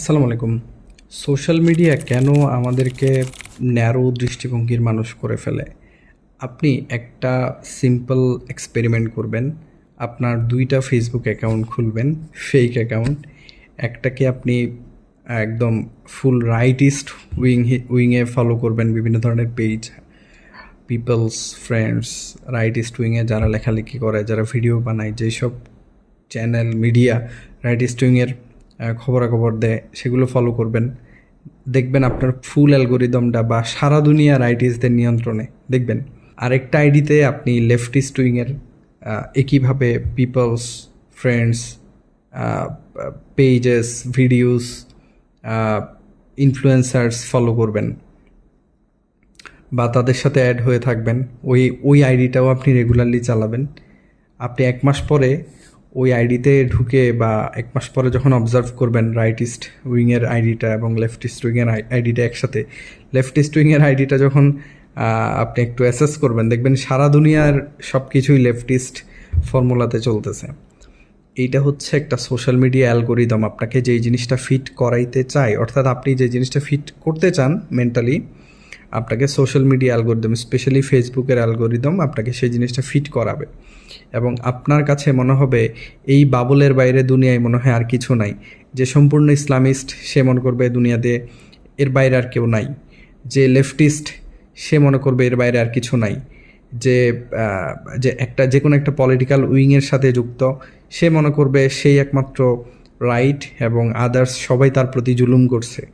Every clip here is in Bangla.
আসসালামু আলাইকুম। সোশ্যাল মিডিয়া কেন আমাদেরকে ন্যারো দৃষ্টিভঙ্গির মানুষ করে ফেলে? আপনি একটা সিম্পল এক্সপেরিমেন্ট করবেন, আপনার দুইটা ফেসবুক অ্যাকাউন্ট খুলবেন ফেক অ্যাকাউন্ট একটাকে আপনি একদম ফুল রাইটিস্ট উইং উইংয়ে ফলো করবেন বিভিন্ন ধরনের পেজ পিপলস ফ্রেন্ডস রাইটিস্ট উইংয়ে যারা লেখালেখি করে, যারা ভিডিও বানায়, যেসব চ্যানেল মিডিয়া রাইট স্টুইংয়ের খবরাখবর দেয়, সেগুলো ফলো করবেন। দেখবেন আপনার ফুল অ্যালগোরিদমটা বা সারা দুনিয়ার রাইটিস্টদের নিয়ন্ত্রণে। দেখবেন, আরেকটা আইডিতে আপনি লেফট স্টুইংয়ের একইভাবে peoples friends pages videos influencers follow করবেন। বা তাদের সাথে অ্যাড হয়ে থাকবেন। ওই ওই আইডিটাও আপনি রেগুলারলি চালাবেন। আপনি এক মাস পরে ওই আইডিতে ঢুকে বা এক মাস পরে যখন অবজার্ভ করবেন রাইটিস্ট উইংয়ের আইডিটা এবং লেফটিস্ট উইংয়ের আইডিটা একসাথে লেফটিস্ট উইংয়ের আইডিটা যখন আপনি একটু অ্যাসেস করবেন, দেখবেন সারা দুনিয়ার সব কিছুই লেফটিস্ট ফর্মুলাতে চলতেছে। এইটা হচ্ছে একটা সোশ্যাল মিডিয়া অ্যালগোরিদম আপনাকে যেই জিনিসটা ফিট করাইতে চায়, অর্থাৎ আপনি যে জিনিসটা ফিট করতে চান মেন্টালি আপনাকে সোশ্যাল মিডিয়া অ্যালগোরিদম স্পেশালি ফেসবুকের অ্যালগোরিদম আপনাকে সেই জিনিসটা ফিট করাবে। এবং আপনার কাছে মনে হবে, এই বাবলের বাইরে দুনিয়ায় মনে হয় আর কিছু নাই। যে সম্পূর্ণ ইসলামিস্ট, সে মনে করবে দুনিয়াতে এর বাইরে আর কেউ নাই। যে লেফটিস্ট সে মনে করবে এর বাইরে আর কিছু নাই। যে যে একটা, যে কোনো একটা পলিটিক্যাল উইংয়ের সাথে যুক্ত, সে মনে করবে সেই একমাত্র রাইট এবং আদার্স সবাই তার প্রতি জুলুম করছে।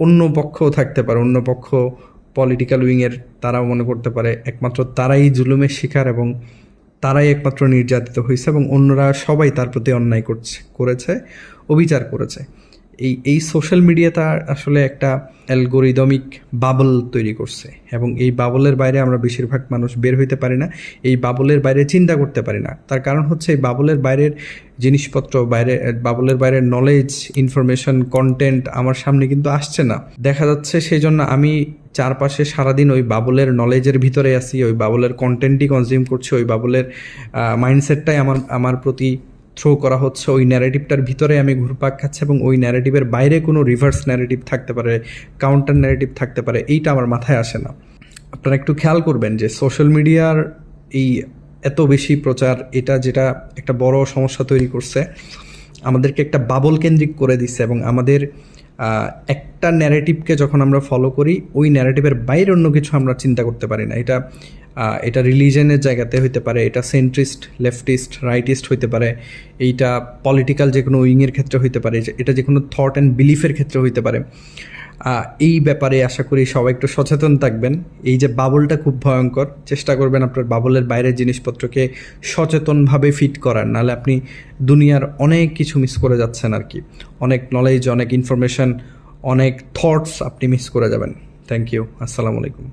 অন্য পক্ষও থাকতে পারে, অন্য পক্ষ পলিটিক্যাল উইংয়ের তারাও মনে করতে পারে, একমাত্র তারাই জুলুমের শিকার এবং তারাই একমাত্র নির্যাতিত হয়েছে এবং অন্যরা সবাই তার প্রতি অন্যায় করছে, করেছে, অবিচার করেছে। এই এই সোশ্যাল মিডিয়াটা আসলে একটা অ্যালগোরিদমিক বাবল তৈরি করছে এবং এই বাবলের বাইরে আমরা বেশিরভাগ মানুষ বের হইতে পারি না, এই বাবলের বাইরে চিন্তা করতে পারি না। তার কারণ হচ্ছে এই বাবলের বাইরের জিনিসপত্র, বাইরে বাবলের বাইরের নলেজ ইনফরমেশন কন্টেন্ট আমার সামনে কিন্তু আসছে না। দেখা যাচ্ছে সেই জন্য আমি চারপাশে সারাদিন ওই বাবলের নলেজের ভিতরে আছি, ওই বাবলের কন্টেন্টই কনজিউম করছি, ওই বাবলের মাইন্ডসেটটাই আমার আমার প্রতি থ্রো করা হচ্ছে, ওই ন্যারেটিভটার ভিতরে আমি ঘুরপাক খাচ্ছি এবং ওই ন্যারেটিভের বাইরে কোনো রিভার্স ন্যারেটিভ থাকতে পারে কাউন্টার ন্যারেটিভ থাকতে পারে, এইটা আমার মাথায় আসে না। আপনারা একটু খেয়াল করবেন যে সোশ্যাল মিডিয়ার এই এত বেশি প্রচার, এটা যেটা একটা বড় সমস্যা তৈরি করছে, আমাদেরকে একটা বাবল কেন্দ্রিক করে দিচ্ছে এবং আমাদের একটা ন্যারেটিভকে যখন আমরা ফলো করি, ওই ন্যারেটিভের বাইরে অন্য কিছু আমরা চিন্তা করতে পারি না। এটা এটা রিলিজনের জায়গাতে হইতে পারে, এটা সেন্ট্রিস্ট, লেফটিস্ট, রাইটিস্ট হইতে পারে, এইটা পলিটিক্যাল যে কোনো উইংয়ের ক্ষেত্রে হইতে পারে এটা যে কোনো থট অ্যান্ড বিলিফের ক্ষেত্রে হইতে পারে। এই ব্যাপারে আশা করি সবাই একটু সচেতন থাকবেন। এই যে বাবলটা খুব ভয়ঙ্কর, চেষ্টা করবেন আপনার বাবলের বাইরের জিনিসপত্রকে সচেতনভাবে ফিট করার, নাহলে আপনি দুনিয়ার অনেক কিছু মিস করে যাচ্ছেন আর কি। অনেক নলেজ অনেক ইনফরমেশন অনেক থটস আপনি মিস করে যাবেন। থ্যাংক ইউ আসসালামু আলাইকুম।